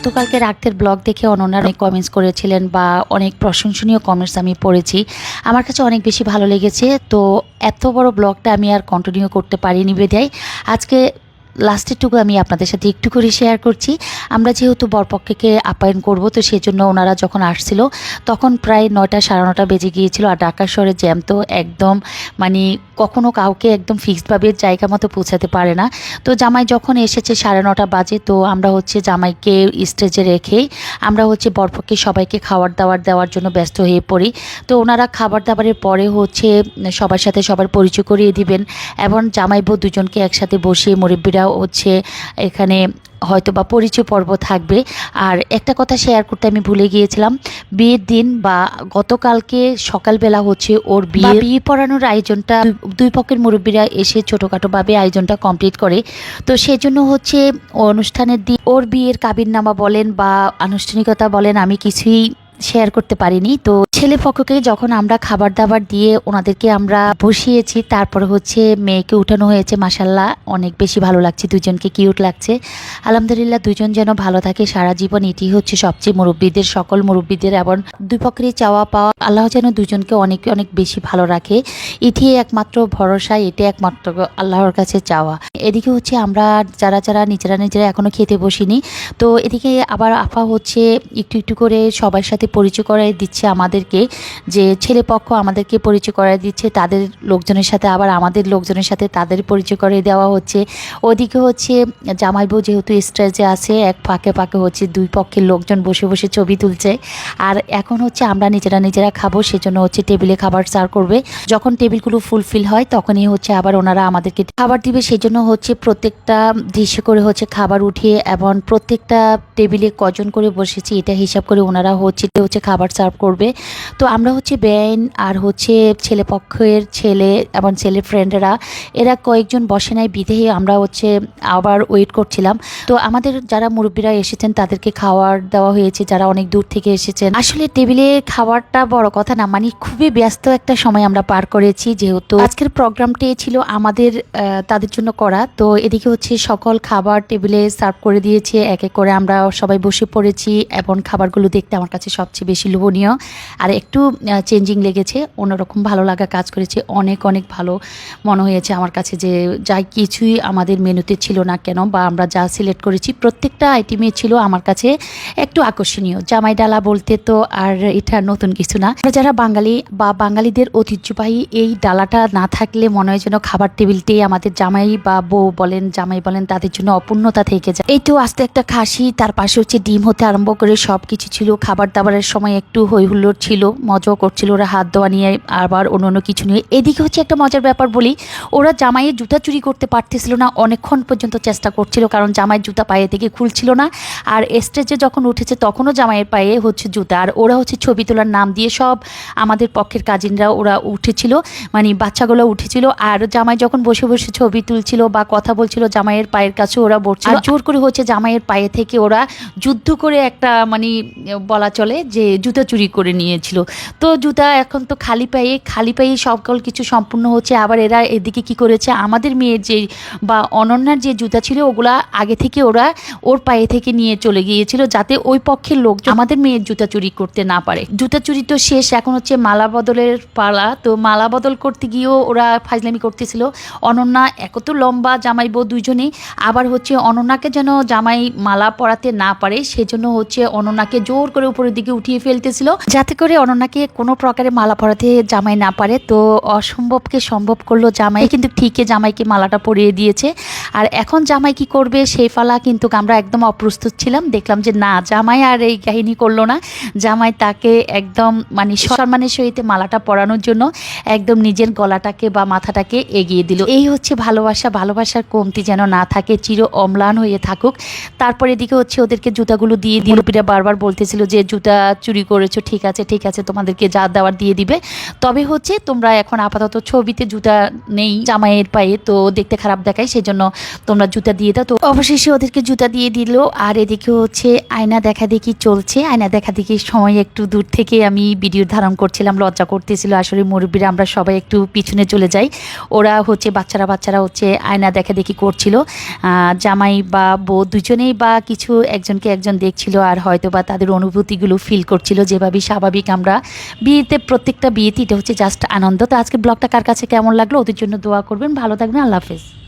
গতকালকে রাতের ব্লগ দেখে অনন্যা অনেক কমেন্টস করেছিলেন বা অনেক প্রশংসনীয় কমেন্টস আমি পড়েছি। আমার কাছে অনেক বেশি ভালো লেগেছে। তো এত বড় ব্লগটা আমি আর কন্টিনিউ করতে পারিনি বেদায়। আজকে লাস্টেরটুকু আমি আপনাদের সাথে একটু করে শেয়ার করছি। আমরা যেহেতু বরপক্ষকে আপ্যায়ন করব, তো সেজন্য ওনারা যখন আসছিল, তখন প্রায় নয়টা সাড়ে নটা বেজে গিয়েছিল আর ঢাকা শহরে জ্যাম তো একদম মানে কখনো কাউকে একদম ফিক্সডভাবে জায়গা মতো পৌঁছাতে পারে না। তো জামাই যখন এসেছে সাড়ে নটা বাজে, তো আমরা হচ্ছে জামাইকে স্টেজে রেখেই আমরা হচ্ছে বরপক্ষে সবাইকে খাবার দাবার দেওয়ার জন্য ব্যস্ত হয়ে পড়ি। তো ওনারা খাবার দাবারের পরে হচ্ছে সবার সাথে সবার পরিচয় করিয়ে দিবেন। এবং জামাই বউ দুজনকে একসাথে বসিয়ে মুরব্বীরাও হচ্ছে এখানে হয়তো বা পরিচয় পর্ব থাকবে। আর একটা কথা শেয়ার করতে আমি ভুলে গিয়েছিলাম বিয়ের দিন বা গতকালকে সকালবেলা হচ্ছে ওর বিয়ে বিয়ে পড়ানোর আয়োজনটা দুই- পক্ষের মুরব্বীরা এসে ছোটোখাটোভাবে আয়োজনটা কমপ্লিট করে। তো সেজন্য হচ্ছে অনুষ্ঠানের দিন ওর বিয়ের কাবিননামা বলেন বা আনুষ্ঠানিকতা বলেন আমি কিছুই শেয়ার করতে পারিনি। তো ছেলে পক্ষকে যখন আমরা খাবার দাবার দিয়ে ওনাদেরকে আমরা বসিয়েছি, তারপর হচ্ছে মেয়েকে উঠানো হয়েছে মাসাল্লাহ অনেক বেশি ভালো লাগছে, দুজনকে কিউট লাগছে। আলহামদুলিল্লাহ দুজন যেন ভালো থাকে, সারা জীবন এটি হচ্ছে সবচেয়ে মুরব্বীদের, সকল মুরব্বীদের এবং দুই পক্ষেরই চাওয়া পাওয়া। আল্লাহ যেন দুজনকে অনেক অনেক বেশি ভালো রাখে। এটি একমাত্র ভরসা, এটি একমাত্র আল্লাহর কাছে চাওয়া। এদিকে হচ্ছে আমরা যারা যারা, নিজেরা নিজেরা এখনও খেতে বসিনি, তো এদিকে আবার আফা হচ্ছে একটু একটু করে সবার সাথে পরিচয় করাই দিচ্ছে আমাদেরকে, যে ছেলে পক্ষ আমাদেরকে পরিচয় করাই দিচ্ছে, তাদের লোকজনের সাথে আবার আমাদের লোকজনের সাথে তাদের পরিচয় করে দেওয়া হচ্ছে। ওদিকে হচ্ছে জামাই বউ যেহেতু স্টেজে আছে, এক ফাঁকে ফাঁকে হচ্ছে দুই পক্ষের লোকজন বসে বসে ছবি তুলছে। আর এখন হচ্ছে আমরা নিজেরা নিজেরা খাব, সেজন্য হচ্ছে টেবিলে খাবার সার্ভ করবে। যখন টেবিলগুলো ফুলফিল হয়, তখনই হচ্ছে আবার ওনারা আমাদেরকে খাবার দিবে। সেজন্য হচ্ছে প্রত্যেকটা দৃশ্য করে হচ্ছে খাবার উঠিয়ে, এবং প্রত্যেকটা টেবিলে কজন করে বসেছি, এটা হিসাব করে ওনারা হচ্ছে হচ্ছে খাবার সার্ভ করবে। তো আমরা হচ্ছে বেআইন আর হচ্ছে ছেলে পক্ষের ছেলে এবং ছেলে ফ্রেন্ডরা এরা কয়েকজন বসে নাই বিধেই আমরা হচ্ছে আবার ওয়েট করছিলাম। তো আমাদের যারা মুরব্বীরা এসেছেন, তাদেরকে খাবার দেওয়া হয়েছে, যারা অনেক দূর থেকে এসেছেন। আসলে টেবিলে খাবারটা বড় কথা না মানে খুবই ব্যস্ত একটা সময় আমরা পার করেছি যেহেতু আজকের প্রোগ্রামটি ছিল আমাদের তাদের জন্য করা। তো এদিকে হচ্ছে সকল খাবার টেবিলে সার্ভ করে দিয়েছে, এক এক করে আমরা সবাই বসে পড়েছি এবং খাবারগুলো দেখতে আমার কাছে সবচেয়ে বেশি লোভনীয়। আর একটু চেঞ্জিং লেগেছে, অন্যরকম ভালো লাগা কাজ করেছে, অনেক অনেক ভালো মনে হয়েছে আমার কাছে যে, যাই কিছুই আমাদের মেনুতে ছিল না কেন বা আমরা যা সিলেক্ট করেছি, প্রত্যেকটা আইটেমে ছিল আমার কাছে একটু আকর্ষণীয়। জামাই ডালা বলতে তো আর এটা নতুন কিছু না। আমরা যারা বাঙালি বা বাঙালিদের ঐতিহ্যবাহী এই ডালাটা না থাকলে মনে হয় যেন খাবার টেবিলটাই আমাদের জামাই বা বউ বলেন, জামাই বলেন, তাদের জন্য অপূর্ণতা থেকে যায়। এই তো আস্তে একটা খাসি, তার পাশে হচ্ছে ডিম হতে আরম্ভ করে সব কিছু ছিল, খাবার দাবারের সময় একটু হই হুল্লোড় ছিল মজাও করছিল ওরা হাত দেওয়া নিয়ে আবার অন্য অন্য কিছু নিয়ে। এদিকে হচ্ছে একটা মজার ব্যাপার বলি ওরা জামাইয়ের জুতা চুরি করতে পারতেছিল না অনেকক্ষণ পর্যন্ত চেষ্টা করছিল কারণ জামাইয়ের জুতা পায়ে থেকে খুলছিল না। আর স্টেজে যখন উঠেছে তখনও জামাইয়ের পায়ে হচ্ছে জুতা। আর ওরা হচ্ছে ছবি তোলার নাম দিয়ে সব আমাদের পক্ষের কাজিনরা ওরা উঠেছিল মানে বাচ্চাগুলো উঠেছিল। আর জামাই যখন বসে বসে ছবি তুলছিল বা কথা বলছিল জামাইয়ের পায়ের কাছে ওরা বসছিল জোর করে হচ্ছে জামাইয়ের পায়ে থেকে ওরা যুদ্ধ করে একটা মানে বলা চলে যে জুতা চুরি করে নিয়েছিল। তো জুতা এখন তো খালি পায়ে খালি পায়ে সকল কিছু সম্পূর্ণ হচ্ছে। আবার এরা এদিকে কি করেছে? আমাদের মেয়ের যে বা অনন্যার যে জুতা ছিল, ওগুলা আগে থেকে ওরা ওর পায়ে থেকে নিয়ে চলে গিয়েছিল যাতে ওই পক্ষের লোক আমাদের মেয়ের জুতা চুরি করতে না পারে। জুতা চুরি তো শেষ, এখন হচ্ছে মালা বদলের পালা। তো মালা বদল করতে গিয়েও ওরা ফাজলামি করতেছিল। অনন্যা এক তো লম্বা জামাই বউ দুইজনেই, আবার হচ্ছে অনন্যাকে যেন জামাই মালা পরাতে না পারে, সেজন্য হচ্ছে অনন্যাকে জোর করে উপরের দিকে উঠিয়ে ফেলতেছিল। যাতে করে অনন্যাকে কোনো প্রকারে মালা পরাতে জামাই না পারে। তো অসম্ভবকে সম্ভব করল জামাই। কিন্তু ঠিকই জামাইকে মালাটা পরিয়ে দিয়েছে। আর এখন জামাই কি করবে, সেই ফালা কিন্তু আমরা একদম অপ্রস্তুত ছিলাম। দেখলাম যে না, জামাই আর এই কাহিনী করল না। জামাই তাকে একদম মানে সম্মানের সহিত মালাটা পরানোর জন্য একদম নিজের গলাটাকে বা মাথাটাকে এগিয়ে দিল। এই হচ্ছে ভালোবাসা। ভালোবাসার কমতি যেন না থাকে, চির অম্লান হয়ে থাকুক। তারপরে এদিকে হচ্ছে ওদেরকে জুতাগুলো দিয়ে মুরব্বীরা বারবার বলতেছিল যে জুতা চুরি করেছ, ঠিক আছে ঠিক আছে, তোমাদেরকে যা দেওয়ার দিয়ে দিবে। তবে হচ্ছে তোমরা এখন আপাতত ছবিতে জুতা নেই, জামাইয়ের পায়ে, তো দেখতে খারাপ দেখায় সেই জন্য তোমরা জুতা দিয়ে দাও। তো অবশেষে ওদেরকে জুতা দিয়ে দিল, আর এদিকে হচ্ছে আয়না দেখা দেখি চলছে। আয়না দেখা দেখি সময় একটু দূর থেকে আমি ভিডিও ধারণ করছিলাম, লজ্জা করতেছিল। আসলে মুরব্বীরা আমরা সবাই একটু পিছনে চলে যাই। ওরা হচ্ছে বাচ্চারা বাচ্চারা হচ্ছে আয়না দেখা দেখি করছিল। জামাই বা বউ দুজনেই বা কিছু একজনকে একজন দেখছিল, আর হয়তো বা তাদের অনুভূতিগুলো ফিল করছিল যেভাবে স্বাভাবিক আমরা বিয়েতে প্রত্যেকটা বিয়েতে এটা হচ্ছে জাস্ট আনন্দ। তো আজকে ব্লগটা কার কাছে কেমন লাগল ওদের জন্য দোয়া করবেন। ভালো থাকবেন। আল্লাহ হাফেজ।